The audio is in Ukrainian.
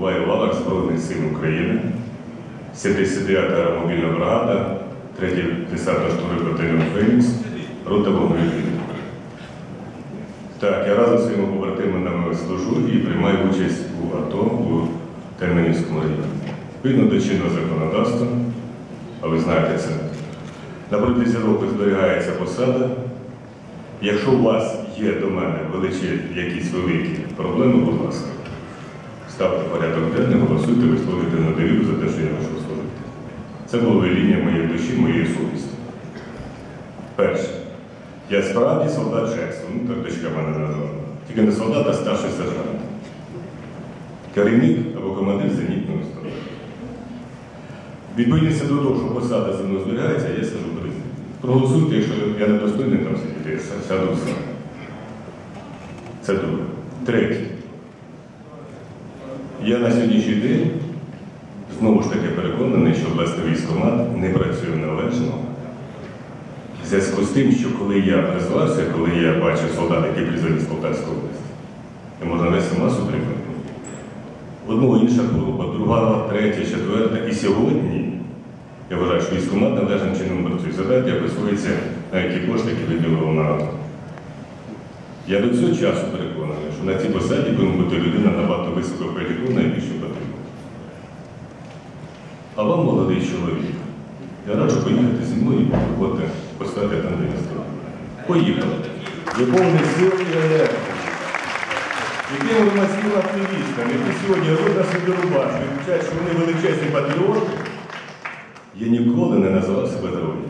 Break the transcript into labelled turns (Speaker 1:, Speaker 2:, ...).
Speaker 1: перебуває в Збройних сил України, 79-та аеромобільна бригада, 3 десантно штурмовий батальйон Фенікс, рота вогневих. Так, я разом зі своїми побратимами служу і приймаю участь у АТО у Терменівському районі. Відповідно до чинного законодавства, а ви знаєте це, на протязі року зберігається посада. Якщо у вас є до мене величі якісь великі проблеми, будь ласка, ставте порядок денний, голосуйте, висловлюйте недовіру за те, що я можу служити. Це була лінія моєї душі, моєї совісті. Перше. Я справді солдат Джексон, ну так дочка мене назвала. Тільки не солдат, а старший сержант. Керівник або командир зенітної установи. Відповідність до того, що посада зі мною зберігається, я сижу в. Проголосуйте, якщо я не достойний там сидіти, сяду сам. Це друге. Третє. Я на сьогоднішній день знову ж таки переконаний, що обласний військкомат не працює належно. В зв'язку з тим, що коли я призвався, коли я бачив солдат, який призваний з Полтавської області, я можна вести масу прикладів. Одного інша група, друга, третя, четверта. І сьогодні я вважаю, що військкомат належним чином працює. Задайте, як присвоїться на які кошти, які виділили на Я до цього часу переконаний, на цій посаді повинна бути людина набагато високо кваліфікована і більше потрібна. А вам, молодий чоловік, я раджу поїхати зі мною і попробувати поставити там міністра. Поїхали. Є повний сил і енергії. Якими ви масивними активістами, які сьогодні на собі рубаш, виключають, що вони величезні патріоти, я ніколи не називав себе героєм.